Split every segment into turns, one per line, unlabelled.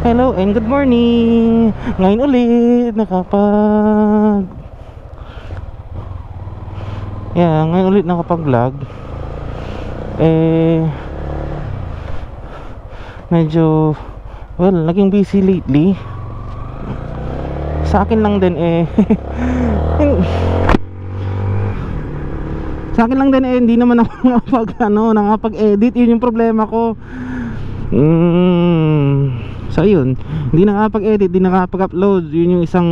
Hello and good morning! Ngayon ulit nakapag... Yeah, ngayon ulit nakapag-vlog. Eh... Medyo... Well, naging busy lately. Sa akin lang din eh... Sa akin lang din eh, hindi naman ako nakapag, ano, nakapag-edit. Yun yung problema ko. Mm, so yun, hindi nakapag-edit, hindi nakapag-upload. Yun yung isang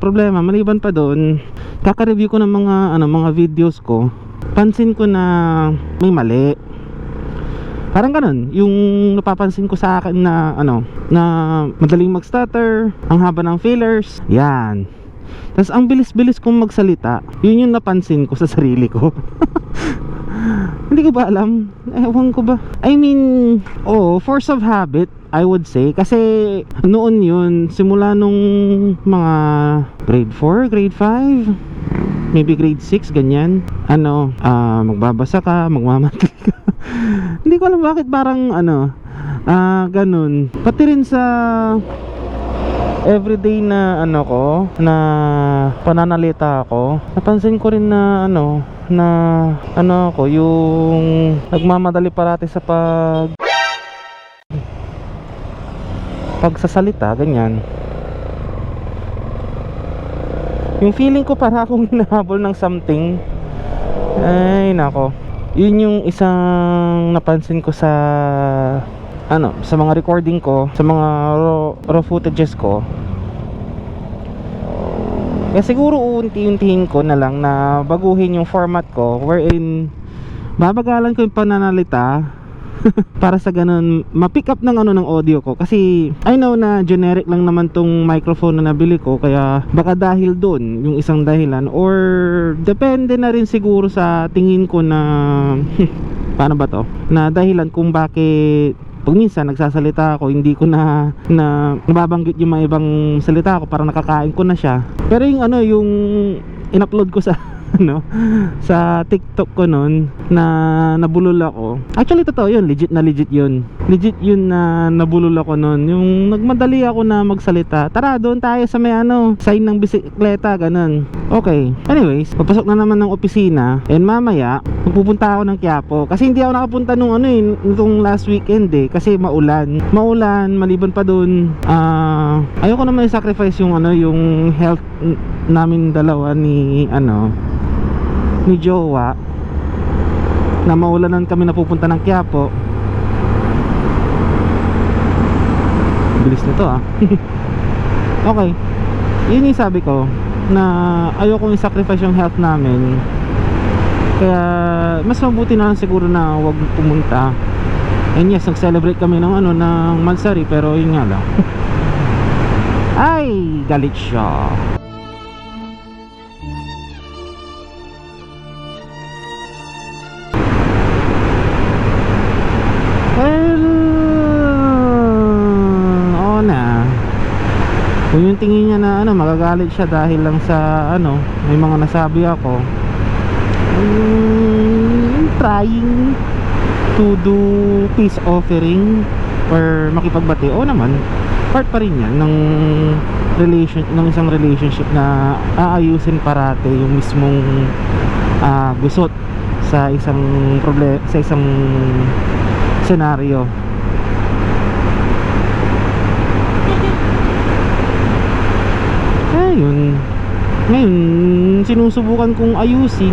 problema. Maliban pa doon, kaka-review ko ng mga ano, mga videos ko. Pansin ko na may mali. Parang ganun, yung napapansin ko sa akin na ano, na madaling mag-stutter, ang haba ng fillers, yan. Tapos ang bilis-bilis kong magsalita, yun yung napansin ko sa sarili ko. Hindi ko ba alam? Ewan ko ba? I mean, oh, force of habit, I would say. Kasi noon yun, simula nung mga grade 4, grade 5, maybe grade 6, ganyan. Ano, ah, magbabasa ka, magmamatli ka. Hindi ko alam bakit parang ano, ah, ganun. Pati rin sa everyday na ano ko na pananalita ako napansin ko rin na ano na ano ako yung nagmamadali parati sa pag pagsasalita ganyan. Yung feeling ko para akong hinahabol ng something ay nako. Yun yung isang napansin ko sa ano, sa mga recording ko, sa mga raw, raw footages ko. Kaya siguro unti-untihin ko na lang na baguhin yung format ko wherein babagalan ko yung pananalita para sa ganun ma-pick up ng ano ng audio ko. Kasi I know na generic lang naman tong microphone na nabili ko. Kaya baka dahil doon yung isang dahilan. Or depende na rin siguro sa tingin ko na paano ba to? Na dahilan kung bakit pag minsan nagsasalita ako hindi ko na na nababanggit yung mga ibang salita ko parang nakakain ko na siya. Pero yung ano yung in-upload ko sa ano? Sa TikTok ko noon na nabulol ako. Actually totoo yun. Legit na legit yun. Legit yun na nabulol ako noon yung nagmadali ako na magsalita tara doon tayo sa may ano sign ng bisikleta ganun okay. Anyways papasok na naman ng opisina and mamaya magpupunta ako ng Quiapo. Kasi hindi ako nakapunta nung ano eh nung last weekend eh kasi maulan. Maulan maliban pa doon ah ayoko naman i-sacrifice yung ano yung health namin dalawa ni ano ni Jowa na maulanan kami na pupunta ng Quiapo. Bilis nito ah. Okay. Yun yung sabi ko na ayokong i-sacrifice yung health namin. Kaya mas mabuti na lang siguro na wag pumunta. And yes nag-celebrate kami ng ano ng Mansari pero yun nga lang. Ay galit siya na ano, magagalit siya dahil lang sa ano, may mga nasabi ako. Mm, trying to do peace offering or makipagbati. Oo naman. Part pa rin yan ng relation ng isang relationship na aayusin parate yung mismong ah, gusot sa isang problem sa isang senaryo ayun ngayon sinusubukan kong ayusin.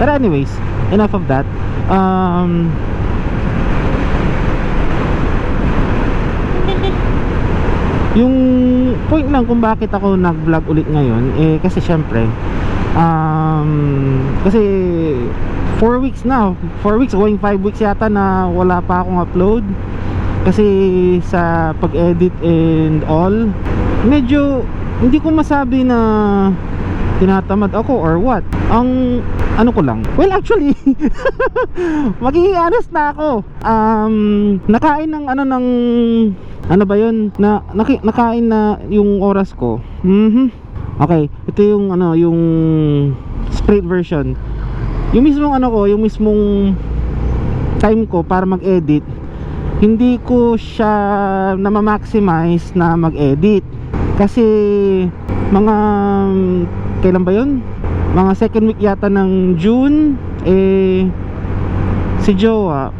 Pero anyways enough of that. Um yung point lang kung bakit ako nag vlog ulit ngayon eh kasi syempre um, kasi 4 weeks na 4 weeks going 5 weeks yata na wala pa akong upload kasi sa pag edit and all medyo hindi ko masabi na tinatamad ako or what. Ang ano ko lang well actually magiging honest na ako. Um, nakain ng ano ng ano ba yun? Na naki, nakain na yung oras ko. Mhm okay ito yung ano yung straight version. Yung mismong ano ko yung mismong time ko para mag-edit hindi ko siya na ma-maximize na mag-edit. Kasi mga kailan ba yun? mga second week yata ng June eh si Jowa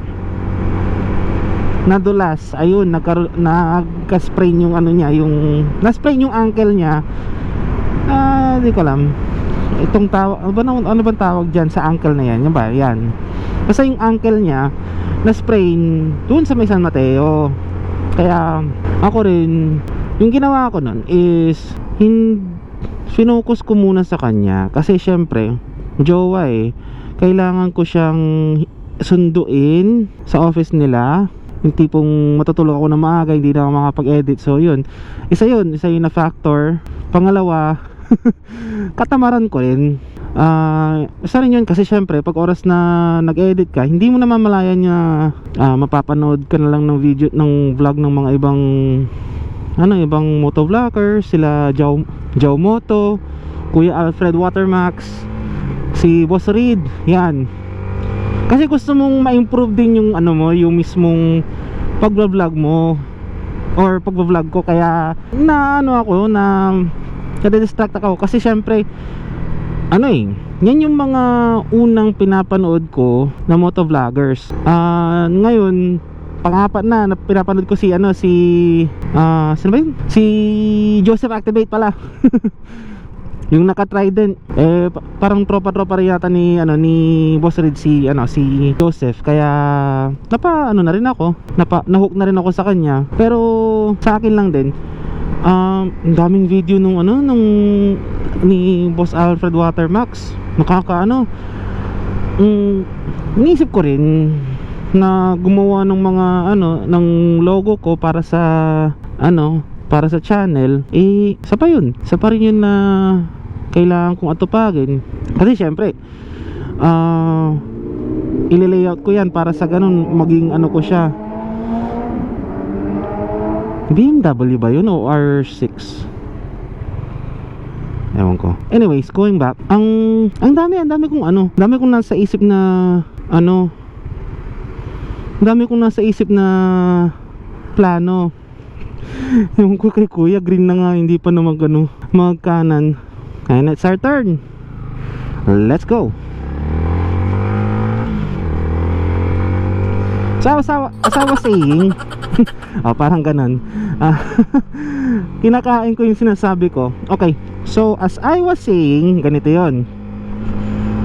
nadulas. Ayun nagka-sprain yung ano niya yung na-sprain yung ankle niya. Ah di ko alam. Itong tawag ano ba ano bang tawag diyan sa ankle na yan? Yan ba? Yan. Basta yung ankle niya na-sprain doon sa may San Mateo. Kaya ako rin yung ginawa ko nun is hin finokus ko muna sa kanya. Kasi syempre jowa eh. Kailangan ko siyang sunduin sa office nila. Yung tipong matutulog ako na maaga hindi na ako makapag-edit. So yun. Isa yun isa yun na factor. Pangalawa katamaran ko rin Ah, isa rin yun kasi syempre pag oras na nag-edit ka hindi mo na mamalayan na ah, mapapanood ka na lang ng video ng vlog ng mga ibang ano ibang motovlogger sila Jow, Jow Moto Kuya Alfred Watermax si Boss Reed yan. Kasi gusto mong ma-improve din yung ano mo yung mismong pagba-vlog mo or pagba-vlog ko kaya na ano ako na kada-distract ako. Kasi syempre ano eh yan yung mga unang pinapanood ko na motovloggers. Ah ngayon pangapat na, na pinapanood ko si ano si ah sino ba yun? si Joseph Activate pala. Yung naka-trident eh pa- parang tropa-tropa rin yata ni ano ni Boss Red si ano si Joseph. Kaya napa ano na rin ako. Napa nahook na rin ako sa kanya. Pero sa akin lang din um, ang daming video nung ano nung ni Boss Alfred Watermax. Nakaka ano mm, iniisip ko rin na gumawa ng mga ano ng logo ko para sa ano para sa channel. Eh sa pa yun. Sa pa rin yun na kailangan kong atupagin. Kasi syempre ah ile-layout ko yan para sa ganun maging ano ko siya BMW ba yun o R6 Ewan ko. Anyways, going back. Ang ang dami, ang dami kong ano, dami kong nasa isip na ano. Dami kong nasa isip na plano. Yung ko kay kuya, green na nga, hindi pa naman ano, magkanan. And it's our turn. Let's go. So, asawa, asawa saying, oh, parang ganun. Ah, kinakain ko yung sinasabi ko. Okay, so as I was saying, ganito yon.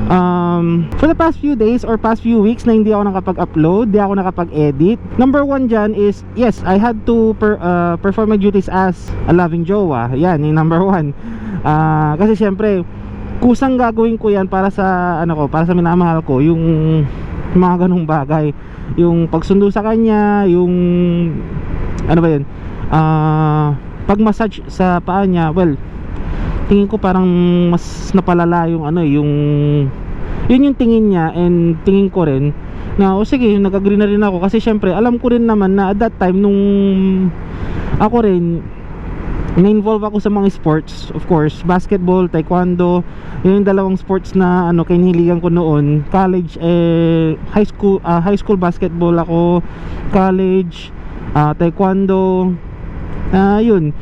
Um, for the past few days or past few weeks na hindi ako nakapag-upload, hindi ako nakapag-edit. Number one dyan is, yes, I had to per, uh, perform my duties as a loving jowa. Yan, yung number one. Ah, kasi syempre, kusang gagawin ko yan para sa, ano ko, para sa minamahal ko, yung mga ganung bagay. Yung pagsundo sa kanya, yung, ano ba yun, ah, pag-massage sa paa niya, well, tingin ko parang mas napalala yung ano yung yun yung tingin niya and tingin ko rin na o sige nag-agree na rin ako. Kasi syempre alam ko rin naman na at that time nung ako rin na-involve ako sa mga sports of course. Basketball, taekwondo yun yung dalawang sports na ano kinhiligan ko noon. College eh high school ah, high school basketball ako. College ah, taekwondo. Ah yun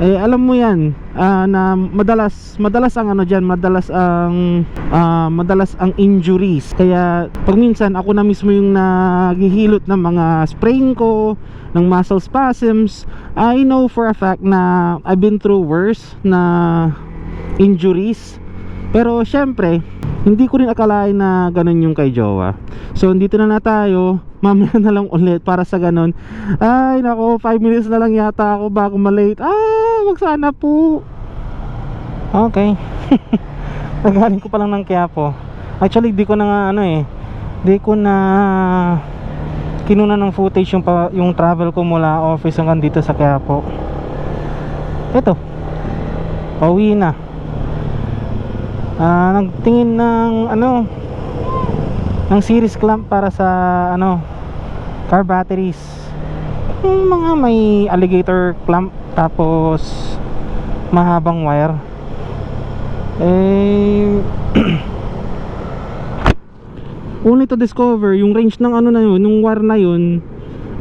eh alam mo yan ah, na madalas madalas ang ano diyan madalas ang ah, madalas ang injuries. Kaya pag minsan ako na mismo yung naghihilot ng mga sprain ko ng muscle spasms I know for a fact na I've been through worse na injuries. Pero syempre hindi ko rin akalain na ganun yung kay Jowa. So dito na na tayo. Mamaya na lang ulit para sa ganun. Ay nako 5 minutes na lang yata ako bago malate. Ah wag sana po. Okay. Nagaling ko pa lang ng Quiapo. Actually di ko na nga ano eh. Di ko na kinuna ng footage yung, pa, yung travel ko mula office hanggang dito sa Quiapo. Eto. Pauwi na. Ah nagtingin ng ano ng series clamp para sa ano car batteries. Yung mga may alligator clamp tapos mahabang wire eh only to discover yung range ng ano na yun yung wire na yun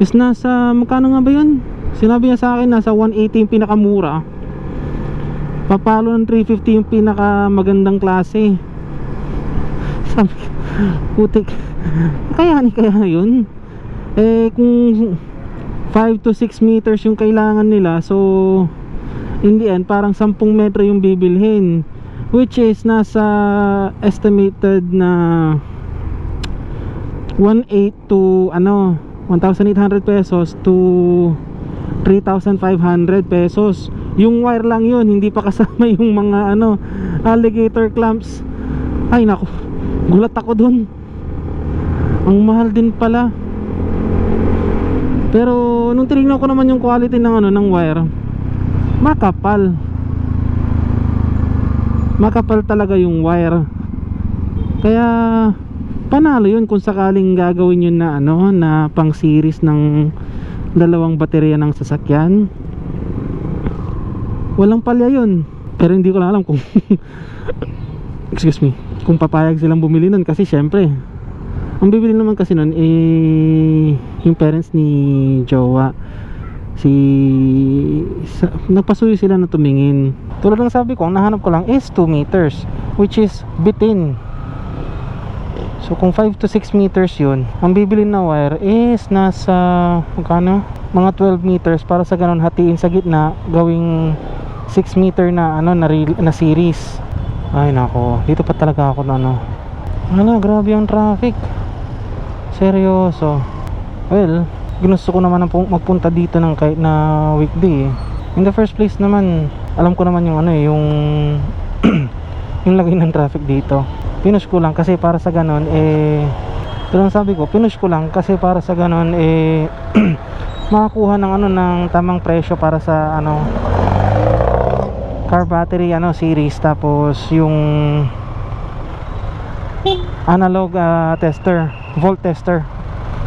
is nasa magkano nga ba yun? Sinabi niya sa akin nasa 180 yung pinakamura. Papalo ng 350 yung pinaka magandang klase. Sabi putik. Kaya ni kaya yun. Eh kung 5 to 6 meters yung kailangan nila. So in the end parang 10 metro yung bibilhin. Which is nasa estimated na 1.8 to ano 1,800 pesos to 3,500 pesos. Yung wire lang yun hindi pa kasama yung mga ano alligator clamps. Ay nako gulat ako dun. Ang mahal din pala pero nung tinignan ko naman yung quality ng ano ng wire makapal. Makapal talaga yung wire. Kaya panalo yun kung sakaling gagawin yun na ano na pang series ng dalawang baterya ng sasakyan. Walang palya yun. Pero hindi ko na alam kung excuse me kung papayag silang bumili nun kasi syempre ang bibili naman kasi nun eh yung parents ni Jowa si sa, nagpasuyo sila na tumingin. Tulad ng sabi ko ang nahanap ko lang is 2 meters which is bitin. So kung 5 to 6 meters yun ang bibili na wire is nasa magkano? Mga 12 meters para sa ganun hatiin sa gitna gawing 6 meter na ano na, reel- na series. Ay nako. Dito pa talaga ako na ano. Ano grabe yung traffic. Seryoso well ginusto ko naman na pu- magpunta dito ng kahit na weekday eh. in the first place naman alam ko naman yung ano eh yung yung lagay ng traffic dito pinush ko lang kasi para sa ganon eh pero sabi ko pinush ko lang kasi para sa ganon eh makakuha ng ano ng tamang presyo para sa ano car battery ano series tapos yung analog ah, tester volt tester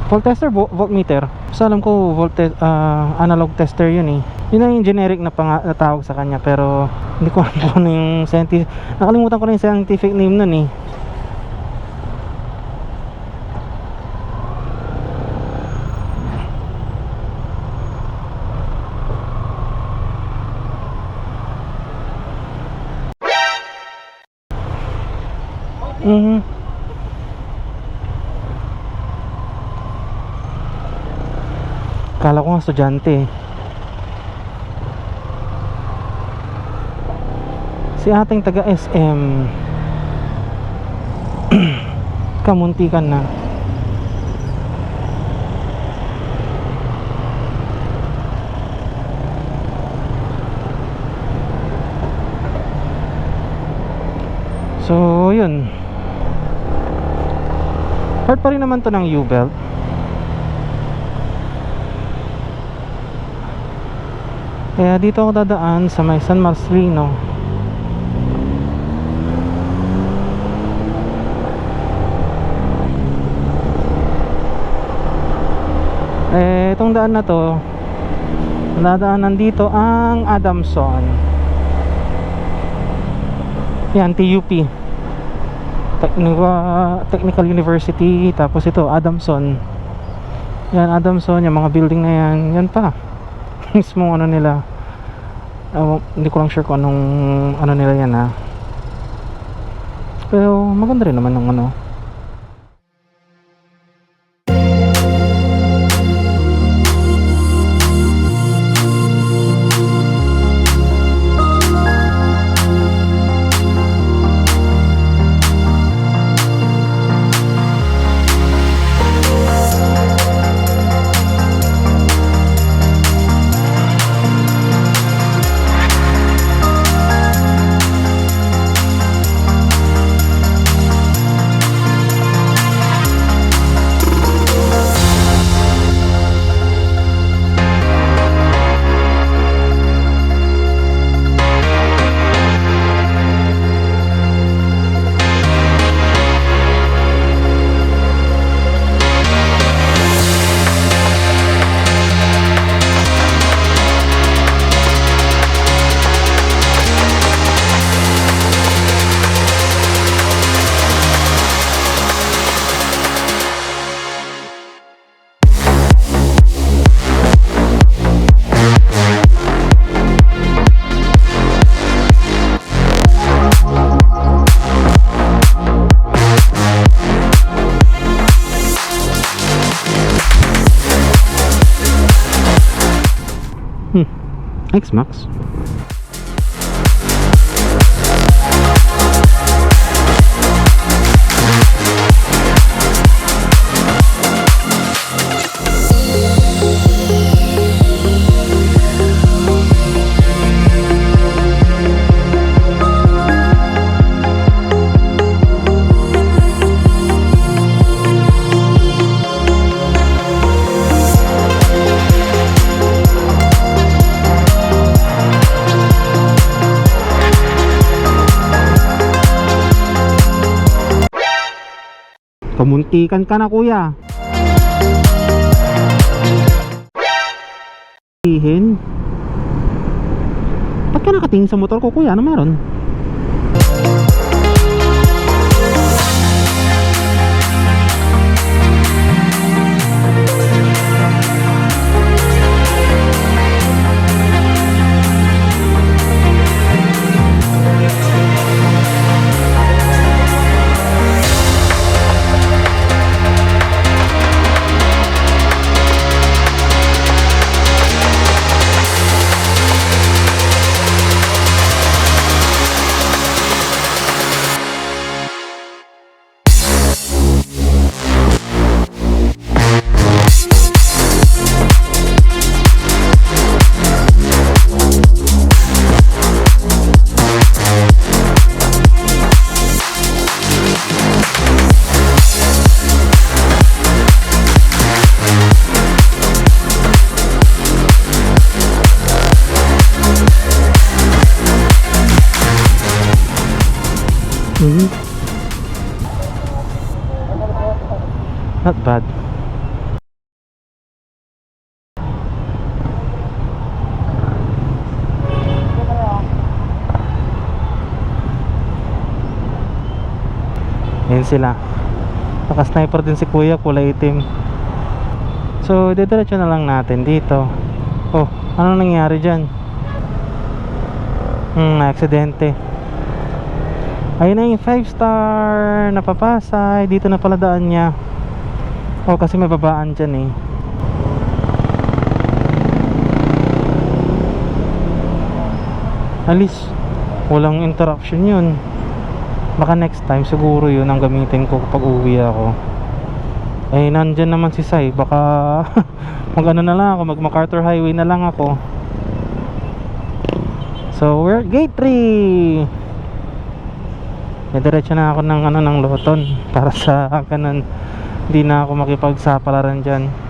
volt tester vo- voltmeter. So alam ko volt ah, analog tester yun eh. Yun ang yung generic na, tawag sa kanya pero hindi ko alam kung ano yung scientific nakalimutan ko na yung scientific name nun eh Nga estudyante. Si ating taga SM Kamuntikan na. So yun. Part pa rin naman to ng U-belt Kaya dito ako dadaan sa may San Marcelino. Eh, itong daan na to Nadaanan dito ang Adamson. Yan, TUP Technical, Technical University Tapos ito, Adamson. Yan, Adamson, yung mga building na yan. Yan pa Mismo ano nila. Ah, Hindi ko lang sure kung anong Ano nila yan ha. Pero maganda rin naman ng ano Thanks, Max. Kamuntikan ka na kuya. Ihin. Ba't ka nakatingin sa motor ko kuya? Ano meron? Mhm. Not bad. Ayan sila. Naka-sniper din si kuya, kulay itim. So, didiretso na lang natin dito. Oh, ano nangyari dyan? Hmm, aksidente. Ayun na yung 5 star napapasay. Dito na pala daan niya. Oh, kasi may babaan dyan eh. Alis. Walang interruption yun. Baka next time siguro yun ang gamitin ko kapag uwi ako. Eh, nandyan naman si Sai. Baka mag ano na lang ako, mag MacArthur Highway na lang ako. So, we're at gate 3. Diretso na ako ng ano ng Loton para sa kanan hindi na ako makipagsapalaran diyan.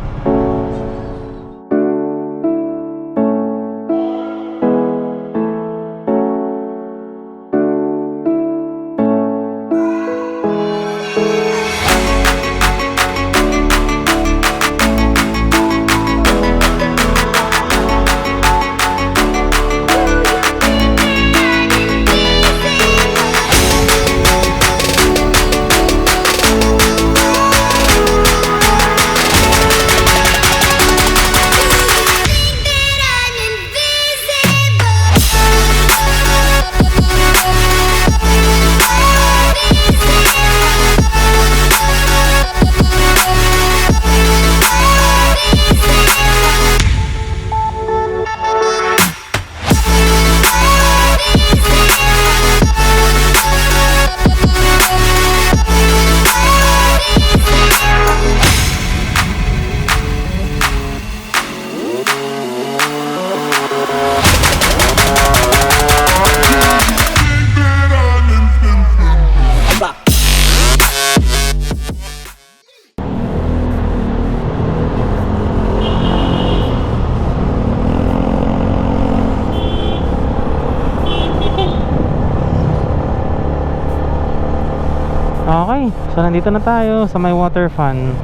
Okay, so nandito na tayo sa may water fun.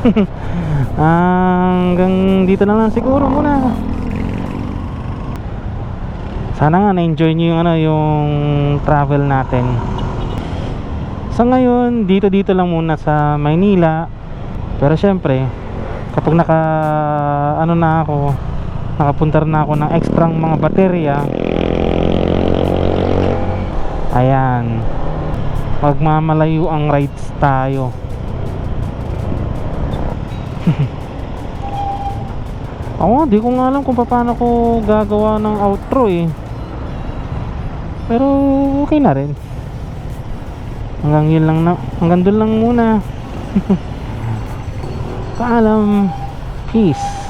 Hanggang dito na lang siguro muna. Sana nga na-enjoy nyo yung ano yung travel natin. Sa ngayon, dito dito lang muna sa Maynila. Pero syempre, kapag naka ano na ako, nakapunta na ako ng extra mga baterya. Ayan magmamalayo ang rides tayo Ako, di ko nga alam kung paano ko gagawa ng outro eh. Pero okay na rin. Hanggang yun lang na, hanggang doon lang muna. Paalam. Peace.